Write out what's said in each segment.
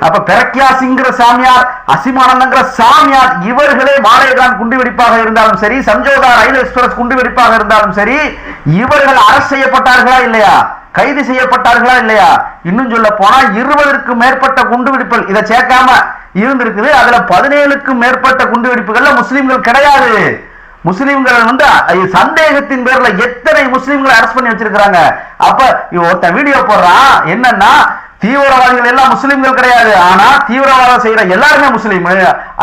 அப்ப பெரக்யாசிங்கிற சாமியார் அசிமானந்தங்கிற சாமியார் இவர்களே மாறைதான் குண்டு வெடிப்பாக இருந்தாலும் சரி சஞ்சோதா ரயில் எக்ஸ்பிரஸ் குண்டுவெடிப்பாக இருந்தாலும் சரி இவர்கள் அரசு செய்யப்பட்டார்களா இல்லையா? கைது செய்யப்பட்டார்களா இல்லையா? இன்னும் சொல்ல போனா இருபதற்கும் மேற்பட்ட குண்டு வெடிப்புகள் இதை சேர்க்காம இருந்திருக்குது. அதுல பதினேழுக்கும் மேற்பட்ட குண்டு வெடிப்புகள்ல முஸ்லிம்கள் கிடையாது. முஸ்லிம்கள் வந்து சந்தேகத்தின் பேர்ல எத்தனை முஸ்லிம்களை அரெஸ்ட் பண்ணி வச்சிருக்கிறாங்க? அப்ப இவன் ஒருத்தன் வீடியோ போடுறான். என்னன்னா தீவிரவாதிகள் எல்லாம் முஸ்லிம்கள் கிடையாது. ஆனா தீவிரவாதம் செய்யற எல்லாருமே முஸ்லீம்.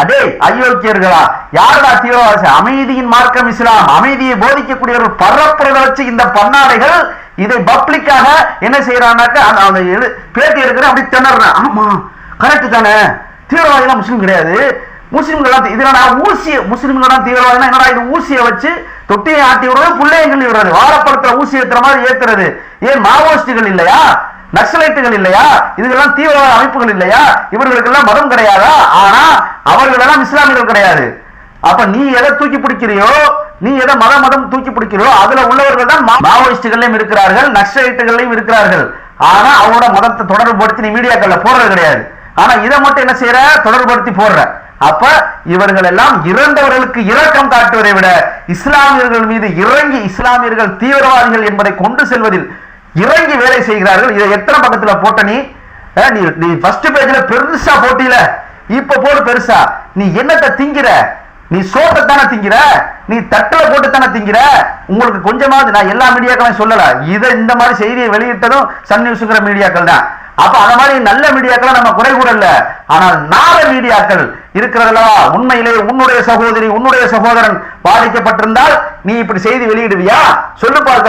அதே அயோக்கியர்களா யாருடா தீவிரவாதம் அமைதியின் மார்க்கம் இஸ்லாம். அமைதியை போதிக்கக்கூடியவர்கள் பரப்புறத வச்சு இந்த பன்னாடைகள் இதை பப்ளிக்காக என்ன செய்யறான்னாக்க அந்த பேட்டி எடுக்கிற அப்படி திணறான். ஆமா கரெக்ட் தானே. தீவிரவாதிகள் முஸ்லீம் கிடையாது. முஸ்லீம்கள் இதுல நான் ஊசிய முஸ்லிம்கள் தீவிரவாதினா என்னடா இது ஊசியை வச்சு தொட்டியை ஆட்டி விடுறது புள்ளையை விடுறது வாழைப்பழத்துல ஊசி ஏத்துற மாதிரி ஏத்துறது. ஏன் மாவோயிஸ்டுகள் இல்லையா? நக்சலைட்டுகள் இல்லையா? இதுக்கெல்லாம் தீவிரவாத அமைப்புகள் இல்லையா? இவர்களுக்கெல்லாம் மதம் கிடையாதா? ஆனா அவர்களெல்லாம் இஸ்லாமியர்கள் கிடையாது. அப்ப நீ எதை தூக்கி பிடிக்கிறியோ நீ எதை மத மதம் தூக்கி பிடிக்கிறோ அதுல உள்ளவர்கள் தான் மா- மாவோயிஸ்டுகளையும் இருக்கிறார்கள் நக்சலைட்டுகளையும் இருக்கிறார்கள். ஆனா அவங்களோட மதத்தை தொடர்புபடுத்தி நீ மீடியாக்கள்ல போடுறது கிடையாது. ஆனா இதை மட்டும் என்ன செய்யற? தொடர்புபடுத்தி போடுற. அப்ப இவர்கள் எல்லாம் இறந்தவர்களுக்கு இரக்கம் காட்டுவதை விட இஸ்லாமியர்கள் மீது இறங்கி இஸ்லாமியர்கள் தீவிரவாதிகள் என்பதை கொண்டு செல்வதில் இறங்கி வேலை செய்கிறார்கள். இதை எத்தனை பக்கத்துல போட்ட நீ? நீ நீ ஃபர்ஸ்ட் பேஜ்ல பெருசா போட்டியில. இப்ப போடு பெருசா. நீ என்னத்தை திங்கிற? நீ சோத்தை தானே திங்கிற? நீ தட்டுல போட்டு தானே திங்கிற? உங்களுக்கு கொஞ்சமாவது நான் எல்லா மீடியாக்களையும் சொல்லல. இதை இந்த மாதிரி செய்தியை வெளியிட்டதும் சன் நியூஸ்ங்கிற மீடியாக்கள் தான். அப்ப அந்த மாதிரி நல்ல மீடியாக்களை நம்ம குறை கூட இல்ல ஆனால் நாள மீடியாக்கள் இருக்கிறதல்லவா உண்மையிலே உன்னுடைய சகோதரி உன்னுடைய சகோதரன் பாதிக்கப்பட்டிருந்தால் நீ இப்படி செய்தி வெளியிடுவியா? சொல்லு பார்க்கலாம்.